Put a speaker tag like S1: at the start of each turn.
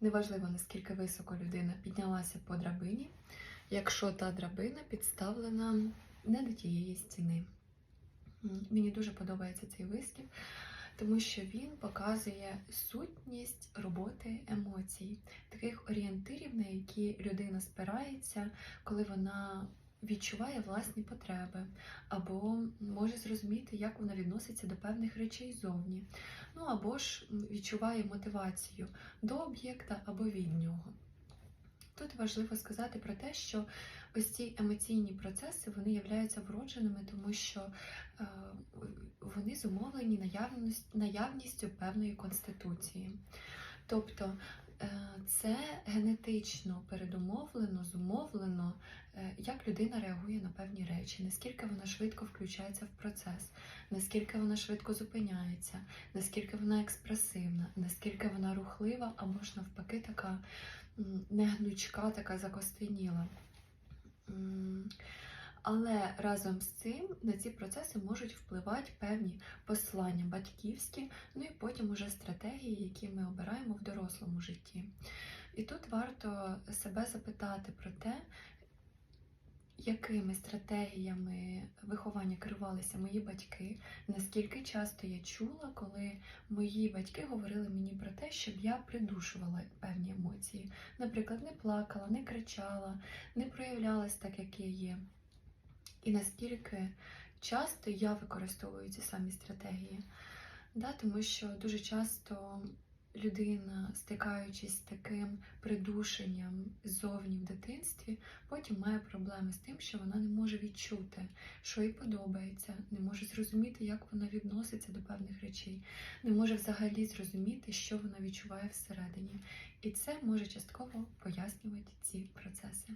S1: Неважливо, наскільки високо людина піднялася по драбині, якщо та драбина підставлена не до тієї стіни. Мені дуже подобається цей вислів, тому що він показує сутність роботи емоцій, таких орієнтирів, на які людина спирається, коли вона відчуває власні потреби, або може зрозуміти, як вона відноситься до певних речей зовні, ну або ж відчуває мотивацію до об'єкта або від нього. Тут важливо сказати про те, що ось ці емоційні процеси вони являються вродженими, тому що е, вони зумовлені наявністю певної конституції. Тобто е, це генетично передумовлено, зумовлено, як людина реагує на певні речі, наскільки вона швидко включається в процес, наскільки вона швидко зупиняється, наскільки вона експресивна, наскільки вона рухлива, або ж навпаки така негнучка, така закостеніла. Але разом з цим на ці процеси можуть впливати певні послання батьківські, ну і потім уже стратегії, які ми обираємо в дорослому житті. І тут варто себе запитати про те, якими стратегіями виховання керувалися мої батьки, наскільки часто я чула, коли мої батьки говорили мені про те, щоб я придушувала певні емоції. Наприклад, не плакала, не кричала, не проявлялась так, як я є. І наскільки часто я використовую ці самі стратегії. Да, тому що дуже часто людина, стикаючись з таким придушенням ззовні в дитинстві, потім має проблеми з тим, що вона не може відчути, що їй подобається, не може зрозуміти, як вона відноситься до певних речей, не може взагалі зрозуміти, що вона відчуває всередині. І це може частково пояснювати ці процеси.